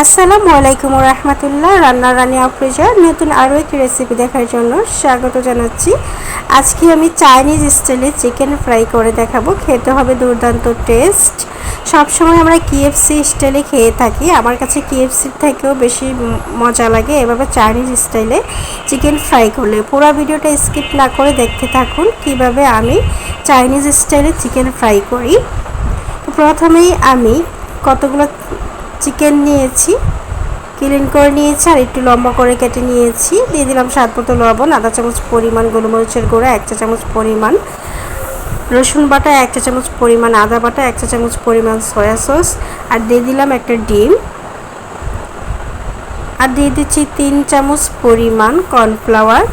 আসসালামু আলাইকুম রহমতুল্লাহ রান্না রানি আফরোজা নতুন আরও একটি রেসিপি দেখার জন্য স্বাগত জানাচ্ছি। আজকে আমি চাইনিজ স্টাইলে চিকেন ফ্রাই করে দেখাবো, খেতে হবে দুর্দান্ত টেস্ট সবসময় আমরা কিএফসি স্টাইলে খেয়ে থাকি, আমার কাছে কিএফসির থেকেও বেশি মজা লাগে এভাবে চাইনিজ স্টাইলে চিকেন ফ্রাই করলে। পুরো ভিডিওটা স্কিপ না করে দেখতে থাকুন, কীভাবে আমি চাইনিজ স্টাইলে চিকেন ফ্রাই করি। প্রথমেই আমি কতগুলো চিকেন নিয়েছি ক্লিন করে নিয়েছি আর একটু লম্বা করে কেটে নিয়েছি। দিয়ে দিলাম স্বাদ মতো লবণ, আধা চামচ পরিমাণ গোলমরিচের গুঁড়া, এক চা চামচ পরিমাণ রসুন বাটা, এক চা চামচ পরিমাণ আদা বাটা, এক চা চামচ পরিমাণ সয়া সস আর দিয়ে দিলাম একটা ডিম। আর দিয়ে দিচ্ছি তিন চামচ পরিমাণ কর্নফ্লাওয়ার।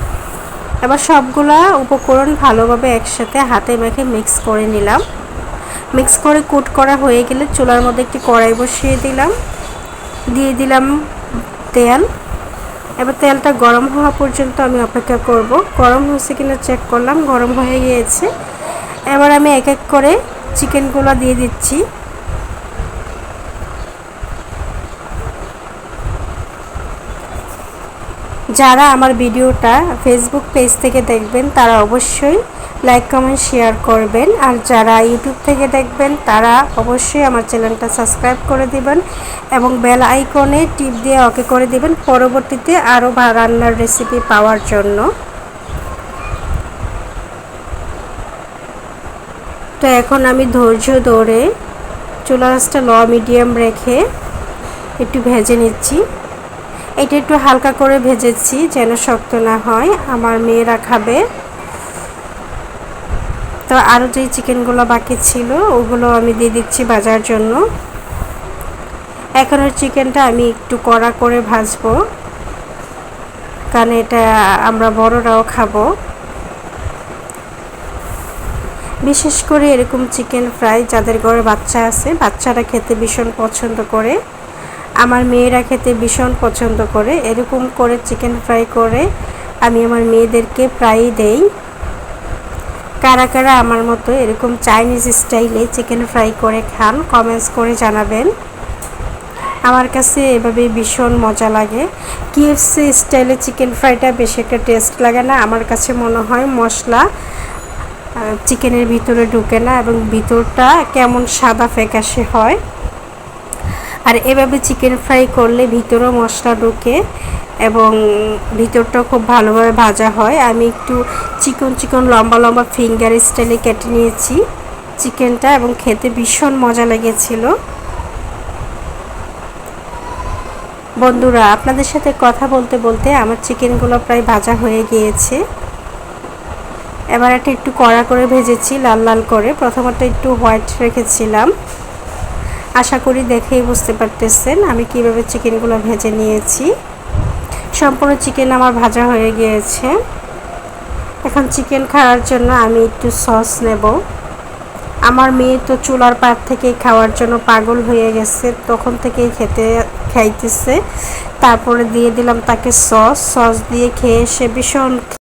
এবার সবগুলা উপকরণ ভালোভাবে একসাথে হাতে মেখে মিক্স করে নিলাম। মিক্স করে কোট করা হয়ে গেলে চুলার মধ্যে একটি কড়াই বসিয়ে দিলাম। দিয়ে দিলাম তেল। এবার তেলটা গরম হওয়া পর্যন্ত আমি অপেক্ষা করব। গরম হয়েছে কিনা চেক করলাম, গরম হয়ে গিয়েছে। এবার আমি এক এক করে চিকেনগুলো দিয়ে দিচ্ছি। যারা আমার ভিডিওটা ফেসবুক পেজ থেকে দেখবেন, তারা অবশ্যই লাইক কমেন্ট শেয়ার করবেন। আর যারা ইউটিউব থেকে দেখবেন, তারা অবশ্যই আমার চ্যানেলটা সাবস্ক্রাইব করে দিবেন এবং বেল আইকনে টিপ দিয়ে ওকে করে দিবেন পরবর্তীতে আরও রান্নার রেসিপি পাওয়ার জন্য। তো এখন আমি ধৈর্য ধরে চুলা ল মিডিয়াম রেখে একটু ভেজে নিচ্ছি। এটা একটু হালকা করে ভেজেছি যেন শক্ত না হয়। আমার মেয়েরা খাবে। তো আরও যে চিকেনগুলো বাকি ছিল, ওগুলো আমি দিয়ে দিচ্ছি ভাজার জন্য। এখনের চিকেনটা আমি একটু কড়া করে ভাজবো। কারণ এটা আমরা বড়রাও খাব। বিশেষ করে এরকম চিকেন ফ্রাই যাদের ঘরে বাচ্চা আছে, বাচ্চারা খেতে ভীষণ পছন্দ করে। আমার মেয়েরা খেতে ভীষণ পছন্দ করে। এরকম করে চিকেন ফ্রাই করে আমি আমার মেয়েদেরকে প্রায়ই দেই। কারা কারা আমার মতো এরকম চাইনিজ স্টাইলে চিকেন ফ্রাই করে খান কমেন্টস করে জানাবেন। আমার কাছে এভাবে ভীষণ মজা লাগে। কিএফসি স্টাইলে চিকেন ফ্রাইটা বেশি একটা টেস্ট লাগে না। আমার কাছে মনে হয় মশলা চিকেনের ভিতরে ঢুকে না এবং ভিতরটা কেমন সাদা ফ্যাকাশে হয়। আর এভাবে চিকেন ফ্রাই করলে ভিতরেও মশলা ঢুকে এবং ভিতরটা খুব ভালোভাবে ভাজা হয়। আমি একটু চিকন চিকন লম্বা লম্বা ফিঙ্গার স্টাইলে কেটে নিয়েছি চিকেনটা এবং খেতে ভীষণ মজা লেগেছিল। বন্ধুরা, আপনাদের সাথে কথা বলতে বলতে আমার চিকেনগুলো প্রায় ভাজা হয়ে গিয়েছে। এবার একটা একটু কড়া করে ভেজেছি, লাল লাল করে। প্রথমটা একটু হোয়াইট রেখেছিলাম। আশা করি দেখেই বুঝতে পারতেছেন আমি কীভাবে চিকেনগুলো ভেজে নিয়েছি। সম্পূর্ণ চিকেন আমার ভাজা হয়ে গিয়েছে। এখন চিকেন খাওয়ার জন্য আমি একটু সস নেব। আমার মেয়ে তো চুলার পাত থেকে খাওয়ার জন্য পাগল হয়ে গেছে, তখন থেকেই খেতে, খাইতেছে। তারপরে দিয়ে দিলাম তাকে সস। সস দিয়ে খেয়ে সে ভীষণ